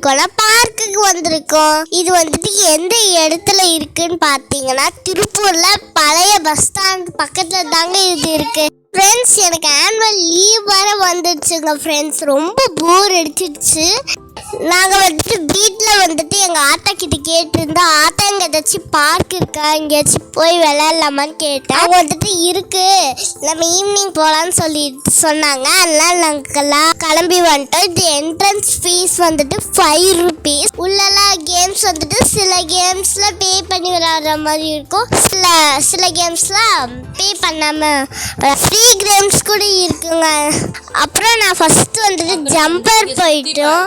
வந்திருக்கோம்னா பார்க்குக்கு வந்திருக்கோம். இது வந்துட்டு எந்த இடத்துல இருக்குன்னு பாத்தீங்கன்னா திருப்பூர்ல பழைய பஸ் ஸ்டாண்ட் பக்கத்துல தாங்க இது இருக்கு. ஃப்ரெண்ட்ஸ் எனக்கு ஆனுவல் லீவ் வர வந்துடுச்சுங்க ஃப்ரெண்ட்ஸ் ரொம்ப போர் அடிச்சிடுச்சு. நாங்கள் வந்துட்டு வீட்டில் வந்துட்டு எங்கள் ஆத்தா கிட்ட கேட்டிருந்தோம் ஆத்தா இங்கே ஏதாச்சும் பார்க் இருக்கா? எங்கேயாச்சும் போய் விளையாடலாமான்னு கேட்டேன் அவங்க வந்துட்டு இருக்கு. நம்ம ஈவினிங் போகலான்னு சொல்லி சொன்னாங்க. அதனால நாங்கள்லாம் கிளம்பி வந்துட்டோம். இது என்ட்ரன்ஸ் ஃபீஸ் வந்துட்டு ஃபைவ் ருபீஸ் உள்ளெல்லாம் கேம்ஸ் வந்துட்டு சில கேம்ஸில் பே பண்ணி விளையாடுற மாதிரி இருக்கும். சில சில கேம்ஸ்லாம் பே பண்ணாமல் ஃப்ரீ கேம்ஸ் கூட இருக்குங்க. அப்புறம் நான் ஃபஸ்ட்டு வந்துட்டு ஜம்பர் போயிட்டோம்.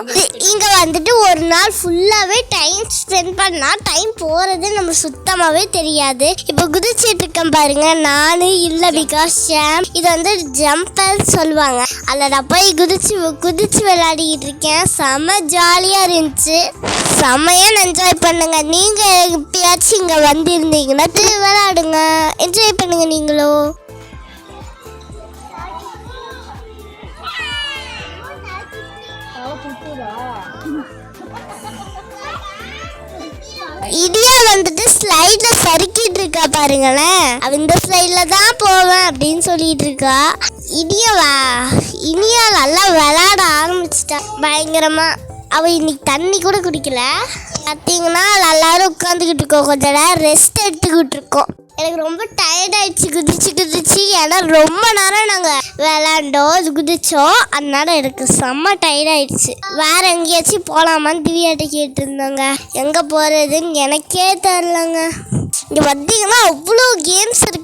இ- இங்க வந்துட்டு ஒரு நாள் ஃபுல்லாவே டைம் ஸ்பெண்ட் பண்ணா டைம் போறது நம்ம சுத்தமாவே தெரியாது. இப்போ குதிச்சிட்டு இருக்கேன் பாருங்க. நானு இல்ல பிகாஸ் ஷாம் இது வந்து ஜம்பர் சொல்லுவாங்க. அதில் நான் போய் குதிச்சு குதிச்சு விளையாடிக்கிட்டு இருக்கேன். செம ஜாலியா இருந்துச்சு. செம்மையா என்ஜாய் பண்ணுங்க. நீங்க எப்பயாச்சும் இங்க வந்திருந்தீங்கன்னா விளையாடுங்க என்ஜாய் பண்ணுங்க நீங்களும். இடியா வந்துட்டு ஸ்லைட்ல சறுக்கிட்டு இருக்கா பாருங்களேன் அவ இந்த ஸ்லைட்ல தான் போவேன் அப்படின்னு சொல்லிட்டு இருக்கா. இடியா வா இனியா நல்லா விளையாட ஆரம்பிச்சிட்டா. பயங்கரமா. அவ இன்னைக்கு தண்ணி கூட குடிக்கல. பார்த்தீங்கன்னா எல்லாரும் உட்காந்துக்கிட்டு இருக்கோம். கொஞ்ச நேரம் ரெஸ்ட் எடுத்துக்கிட்டு இருக்கோம். எனக்கு ரொம்ப டயர்ட் ஆயிடுச்சு குதிச்சு குதிச்சு. ஏன்னா ரொம்ப நேரம் நாங்கள் விளாண்டோம் குதிச்சோம். அதனால எனக்கு செம்ம டயர்ட் ஆயிடுச்சு. வேற எங்கேயாச்சும் போகலாமான்னு திவ்யாட்ட கேட்டிருந்தோங்க. எங்கே போகிறதுன்னு எனக்கே தெரிலங்க இங்கே பார்த்தீங்கன்னா அவ்வளோ கேம்ஸ் இருக்கு.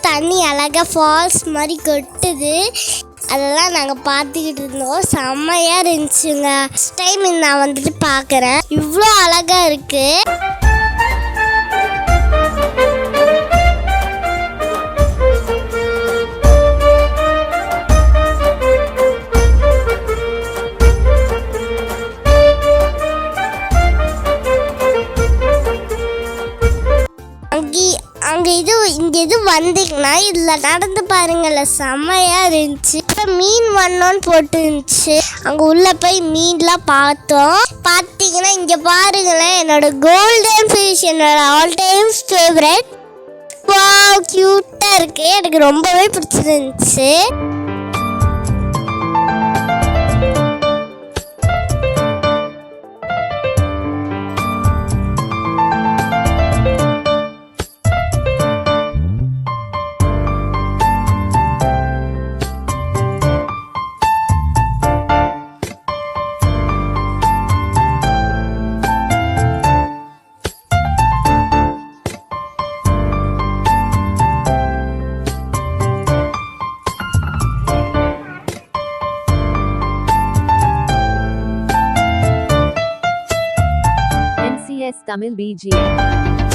தண்ணி அழகா ஃபால்ஸ் மாதிரி கொட்டுது. அதெல்லாம் நாங்கள் பார்த்துக்கிட்டு இருந்தோம். செம்மையாக இருந்துச்சுங்க. ஃபஸ்ட் டைம் நான் வந்துட்டு பார்க்குறேன். இவ்வளோ அழகா இருக்கு. இது இங்கே இது வந்தீங்கன்னா இதில் நடந்து பாருங்களேன். செம்மையாக இருந்துச்சு. இப்போ மீன் வண்ணோன்னு போட்டு இருந்துச்சு அங்கே உள்ளே போய் மீன்லாம் பார்த்தோம். பார்த்தீங்கன்னா இங்கே பாருங்களேன் என்னோட கோல்டன் ஃபிஷ் என்னோட ஆல் டைம் ஃபேவரட் வா க்யூட்டாக இருக்குது எனக்கு ரொம்பவே பிடிச்சிருந்துச்சு. Tamil BG.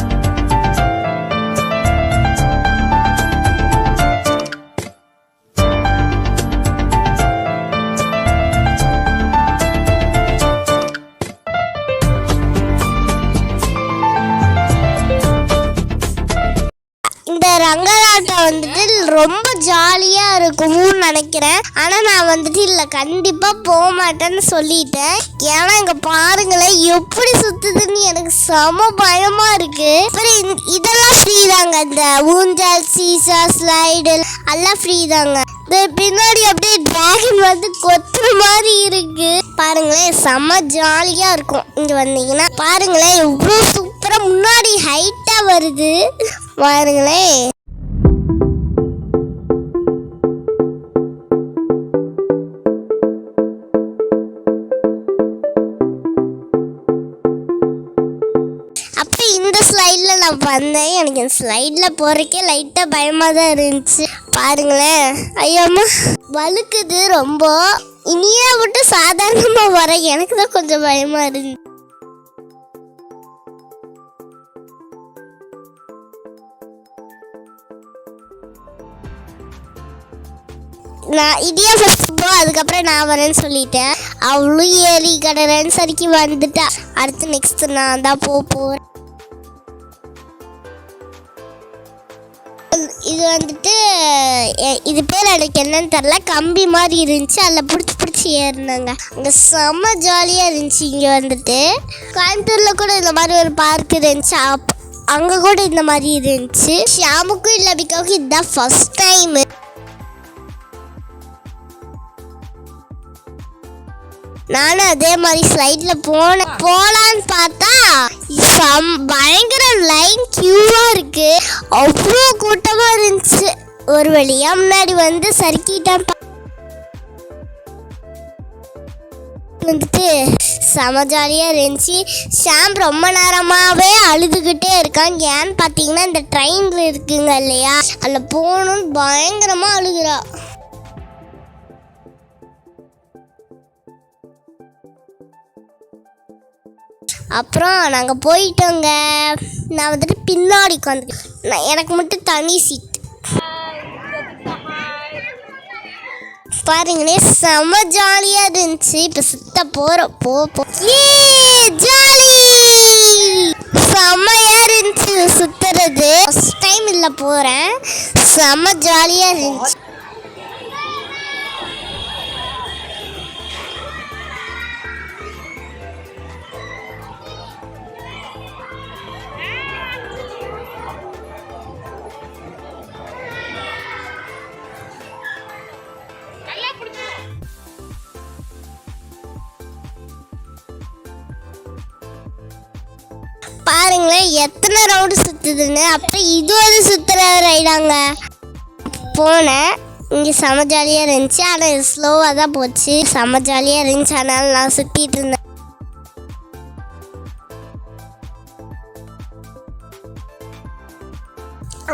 இந்த வந்துட்டு ரொம்ப ஜாலியா இருக்கும்னு நினைக்கிறேன். ஆனா நான் வந்துட்டு இல்ல கண்டிப்பா போக மாட்டேன்னு சொல்லிட்டேன். ஏன்னா இங்க பாருங்களேன் எப்படி சுத்துதுன்னு எனக்கு செம பயமா இருக்கு. அப்புறம் இதெல்லாம் ஃப்ரீ தாங்க இந்த ஊஞ்சல் சீசா ஸ்லைடு எல்லாம் ஃப்ரீ தாங்க பின்னாடி அப்படியே டிராகன் வந்து கொத்துற மாதிரி இருக்கு. பாருங்களேன் செம்ம ஜாலியா இருக்கும். இங்க வந்தீங்கன்னா பாருங்களேன் எவ்வளோ அப்புறம் முன்னாடி ஹைட்டா வருது. பாருங்களேன். இந்த ஸ்லைடில் நான் வந்தேன். எனக்கு இந்த ஸ்லைடில் போகிறக்கே லைட்டாக பயமாக தான் இருந்துச்சு. பாருங்களேன். ஐயோம்மா வழுக்குது ரொம்ப. இனியா மட்டும் சாதாரணமாக வர எனக்கு தான் கொஞ்சம் பயமாக இருந்துச்சு. நான் இடியா ஃபர்ஸ்ட் போ அதுக்கப்புறம் நான் வரேன்னு சொல்லிட்டேன். அவளும் ஏறி கடறேன்னு சரிக்கு வந்துட்டா. அடுத்து நெக்ஸ்ட் நான் தான் போக போகிறேன் இது வந்துட்டு இது பேர் எனக்கு என்னன்னு தெரில கம்பி மாதிரி இருந்துச்சு. அதில் பிடிச்சி பிடிச்சி ஏறினாங்க. அங்கே செம்ம ஜாலியாக இருந்துச்சு இங்கே வந்துட்டு. கோயம்புத்தூரில் கூட இந்த மாதிரி ஒரு பார்க் இருந்துச்சு. அப் அங்கே கூட இந்த மாதிரி இருந்துச்சு. ஷியாமுக்கும் இல்லை பிகாவுக்கு இதுதான் ஃபஸ்ட் டைமு நானும் அதே மாதிரி ஸ்லைட்ல போனேன் போலான்னு பார்த்தா சம் பயங்கர லைன் கியூவா இருக்கு. அவ்வளோ கூட்டமா இருந்துச்சு. ஒரு வழியா முன்னாடி வந்து சறுக்கிட்டான் வந்துட்டு செம ஜாலியாக இருந்துச்சு. ஷாம் ரொம்ப நேரமாகவே அழுதுகிட்டே இருக்கான். ஏன்னு பார்த்தீங்கன்னா இந்த ட்ரெயினில் இருக்குங்க இல்லையா? அதில் போகணுன்னு பயங்கரமாக அழுகுறா. அப்புறம் நாங்கள் போயிட்டோங்க. நான் வந்துட்டு பின்னாடி உட்காந்து நான் எனக்கு மட்டும் தனி சீட் பாருங்களே செம ஜாலியாக இருந்துச்சு. இப்போ சுத்த போகிறோம் போ போ. ஏ ஜாலி செம்மையாக இருந்துச்சு சுற்றுறது சுத்துறது. ஃபஸ்ட் டைம் இல்லை போகிறேன் செம ஜாலியாக இருந்துச்சு. பாருங்களேன் எத்தனை ரவுண்டு சுற்றுதுன்னு அப்புறம் இது ஒரு சுற்றுற ரைடாங்க போனேன். இங்கே செம ஜாலியாக இருந்துச்சு. ஆனால் ஸ்லோவாக தான் போச்சு. செம ஜாலியாக இருந்துச்சு. ஆனால் நான் சுற்றிட்டு இருந்தேன்.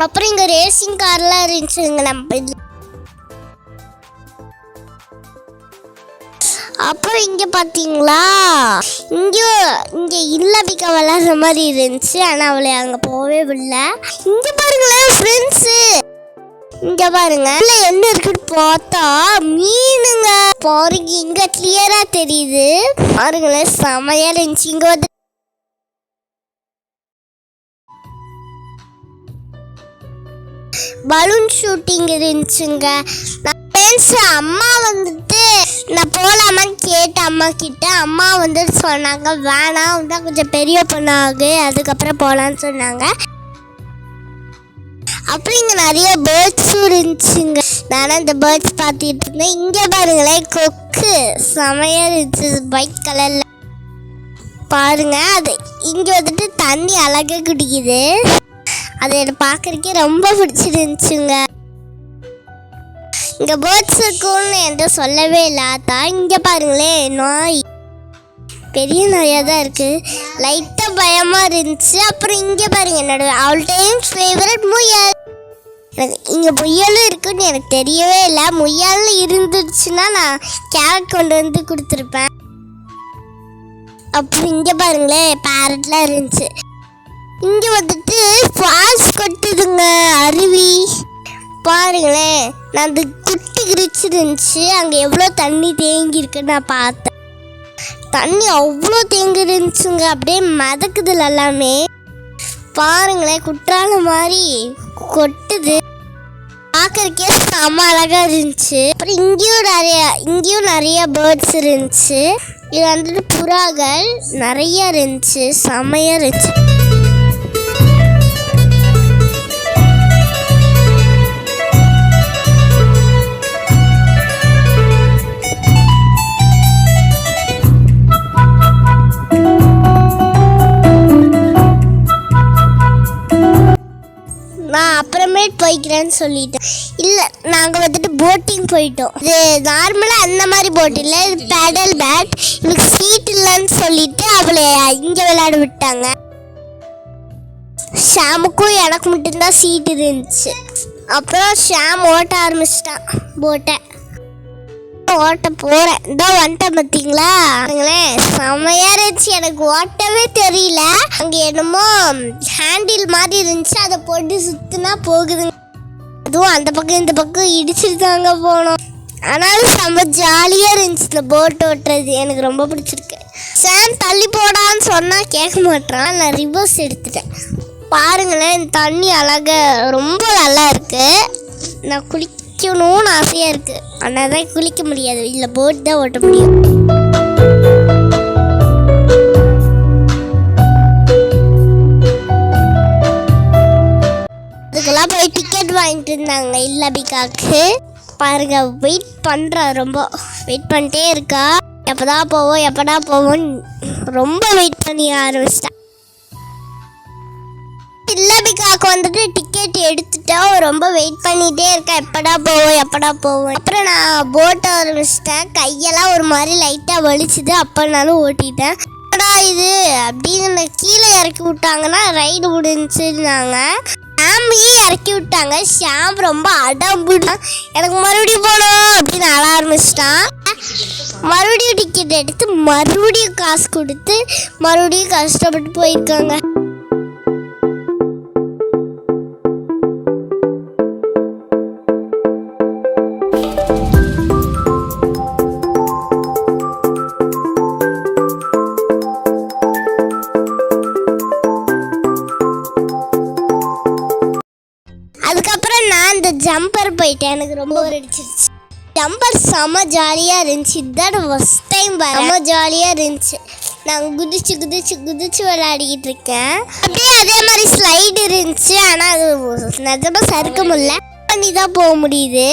அப்புறம் இங்கே ரேசிங் கார்லாம் இருந்துச்சுங்க நம்ம அப்புறம் இங்கே பார்த்தீங்களா இங்கே இங்கே இல்லபிக்கா விளாட்ற மாதிரி இருந்துச்சு. ஆனால் அவளை அங்கே போகவே விடல. இங்கே பாருங்களேன் ஃப்ரெண்ட்ஸு இங்கே பாருங்க. இல்லை என்ன இருக்குன்னு பார்த்தா மீனுங்க. பாருங்க இங்கே கிளியராக தெரியுது. பாருங்களேன் செமையாக இருந்துச்சு. இங்கே வந்து பலூன் ஷூட்டிங் இருந்துச்சுங்க. நான் ஃப்ரெண்ட்ஸ் அம்மா வந்துட்டு நான் போகலாமான்னு கேட்டேன் அம்மா கிட்ட அம்மா வந்துட்டு சொன்னாங்க வேணாம் வந்து கொஞ்சம் பெரிய பொண்ணாகு அதுக்கப்புறம் போகலான்னு சொன்னாங்க. அப்புறம் இங்கே நிறைய பேர்ட்ஸும் இருந்துச்சுங்க. நானும் அந்த பேர்ட்ஸ் பார்த்துட்டு இருந்தேன். இங்கே பாருங்களேன் கொக்கு. செமையாக இருந்துச்சு ஒயிட் கலரில் பாருங்க அது இங்கே வந்துட்டு தண்ணி அழகாக குடிக்குது. அது எனக்கு பார்க்கறதுக்கே ரொம்ப பிடிச்சிருந்துச்சுங்க. இங்கே பேர்ட்ஸ் இருக்கும்னு என்கிட்ட சொல்லவே இல்லை. ஆத்தா இங்கே பாருங்களேன் நாய். பெரிய நாயாக தான் இருக்குது லைட்டாக பயமாக இருந்துச்சு. அப்புறம் இங்கே பாருங்க என்னோட ஆல் டைம் ஃபேவரட் முயல். எனக்கு இங்கே முயலும் இருக்குன்னு எனக்கு தெரியவே இல்லை. முயல் இருந்துச்சுன்னா நான் கேரட் கொண்டு வந்து கொடுத்துருப்பேன். அப்புறம் இங்கே பாருங்களேன் பேரட்லாம் இருந்துச்சு. இங்கே வந்துட்டு ஃபால்ஸ் கொட்டுதுங்க அருவி. பாருங்களேன் நான் கிரிச்சு இருந்துச்சு அங்கே எவ்வளோ தண்ணி தேங்கி இருக்குன்னு நான் பார்த்தேன். தண்ணி அவ்வளோ தேங்கி இருந்துச்சுங்க அப்படியே மிதக்குதுல எல்லாமே. பாருங்களேன் குற்றால மாதிரி கொட்டுது. பார்க்கறக்கே செம்ம அழகாக இருந்துச்சு. அப்புறம் இங்கேயும் நிறையா இங்கேயும் நிறைய பேர்ட்ஸ் இருந்துச்சு. இது வந்துட்டு புறாக்கள் நிறைய இருந்துச்சு. செம்மையாக இருந்துச்சு. நான் போய்க்கிறேன்னு சொல்லிட்டேன். இல்லை நாங்கள் வந்துட்டு போட்டிங் போயிட்டோம். இது நார்மலாக அந்த மாதிரி போட் இல்லை இது பேடல் பேட் இவளுக்கு சீட் இல்லைன்னு சொல்லிட்டு அவளை இங்கே விளையாட விட்டாங்க. ஷாமுக்கும் எனக்கு மட்டும்தான் சீட் இருந்துச்சு. அப்புறம் ஷாம் ஓட்ட ஆரம்பிச்சிட்டான் போட்டை ஓட்ட போகிறேன் இதோ வந்துட்டேன் பார்த்தீங்களா பாருங்களேன் இருந்துச்சு. எனக்கு ஓட்டவே தெரியல. அங்கே என்னமோ ஹேண்டில் மாதிரி இருந்துச்சு. அதை போட்டு சுற்றினா போகுதுங்க. அதுவும் அந்த பக்கம் இந்த பக்கம் இடிச்சிட்டு தாங்க போனோம். ஆனாலும் செம்ம ஜாலியாக இருந்துச்சு இந்த போட் ஓட்டுறது. எனக்கு ரொம்ப பிடிச்சிருக்கு. சேம் தள்ளி போடான்னு சொன்னால் கேட்க மாட்டான். நான் ரிவர்ஸ் எடுத்துட்டேன். பாருங்களேன் தண்ணி அழகா ரொம்ப நல்லா இருக்கு. நான் குளிக்கணும்னு ஆசையாக இருக்கு. ஆனால் தான் குளிக்க முடியாது. இல்லை போட் தான் ஓட்ட முடியும். அதுக்கெல்லாம் போய் டிக்கெட் வாங்கிட்டு இருந்தாங்க. இல்லை பிகாக்கு பாருங்க வெயிட் பண்ணுறா ரொம்ப. வெயிட் பண்ணிட்டே இருக்கா. எப்போதான் போவோம் எப்படா போவோம் ரொம்ப வெயிட் பண்ணி ஆரம்பிச்சிட்டா. இல்லபிகாக்கு வந்துட்டு டிக்கெட் எடுத்துட்டோம் ரொம்ப வெயிட் பண்ணிகிட்டே இருக்கேன் எப்படா போவோம் எப்படா போவோம் அப்புறம் நான் போட்டை ஆரம்பிச்சிட்டேன் கையெல்லாம் ஒரு மாதிரி லைட்டாக வலிச்சுது. அப்போனாலும் ஓட்டிட்டேன். என்னடா இது? அப்படின்னு கீழே இறக்கி விட்டாங்கன்னா ரைடு முடிஞ்சுன்னாங்க ஷாமையே இறக்கி விட்டாங்க. ஷாம் ரொம்ப அடம்புடா எனக்கு மறுபடியும் போகணும் அப்படின்னு அழ ஆரம்பிச்சிட்டான். மறுபடியும் டிக்கெட் எடுத்து மறுபடியும் காசு கொடுத்து மறுபடியும் கஷ்டப்பட்டு போயிருக்காங்க. ஜம்பர் போயிட்டேன். எனக்கு ரொம்ப ஒரு அடிச்சிருச்சு. ஜம்பர் செம ஜாலியாக இருந்துச்சு. இதுதான் ஃபஸ்ட் டைம் செம ஜாலியாக இருந்துச்சு. நான் குதிச்சு குதிச்சு குதிச்சு விளையாடிக்கிட்டு இருக்கேன். அப்படியே அதே மாதிரி ஸ்லைடு இருந்துச்சு. ஆனால் அது நிஜமாக சறுக்க முடியல. பண்ணி தான் போக முடியுது.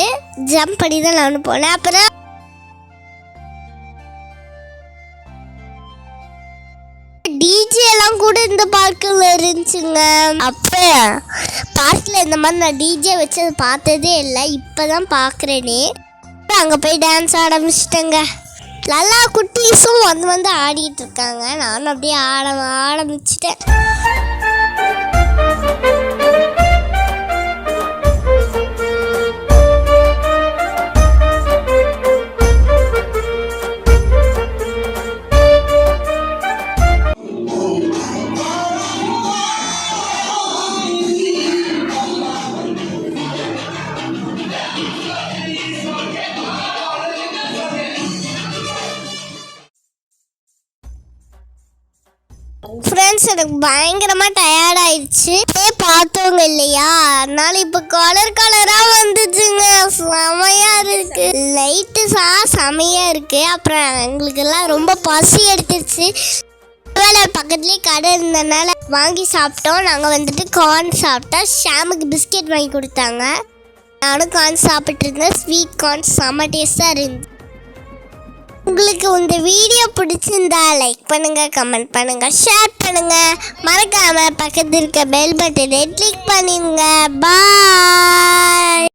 ஜம்ப் பண்ணி தான் நானும் போனேன். அப்புறம் கூட இந்த பார்க்கில் இருந்துச்சுங்க. அப்போ பார்க்கில் இந்த மாதிரி நான் டிஜே வச்சு பார்த்ததே இல்லை இப்போ தான் பார்க்குறேனே அங்கே போய் டான்ஸ் ஆரம்பிச்சிட்டேங்க. லல்லா குட்டீஸும் வந்து வந்து ஆடிட்டு இருக்காங்க. நானும் அப்படியே ஆட ஆரம்பிச்சிட்டேன். ஃப்ரெண்ட்ஸ் எனக்கு பயங்கரமாக டயர்ட் ஆயிடுச்சு. பார்த்தவங்க இல்லையா? அதனால இப்போ கலர் கலராக வந்துச்சுங்க. செமையாக இருக்கு. லைட்டு சா செமையாக இருக்கு. அப்புறம் எங்களுக்கெல்லாம் ரொம்ப பசி எடுத்துருச்சு. வேலை பக்கத்துலேயே கடை இருந்தனால வாங்கி சாப்பிட்டோம். நாங்கள் வந்துட்டு கார்ன் சாப்பிட்டோம். ஷாமுக்கு பிஸ்கெட் வாங்கி கொடுத்தாங்க. நானும் கார்ன் சாப்பிட்ருந்தேன் ஸ்வீட் கார்ன் செம்ம டேஸ்ட்டாக இருந்துச்சு. உங்களுக்கு இந்த வீடியோ பிடிச்சிருந்தா லைக் பண்ணுங்க கமெண்ட் பண்ணுங்க ஷேர் பண்ணுங்க. மறக்காம பக்கத்தில் இருக்க பெல் பட்டனை கிளிக் பண்ணிடுங்க பாய்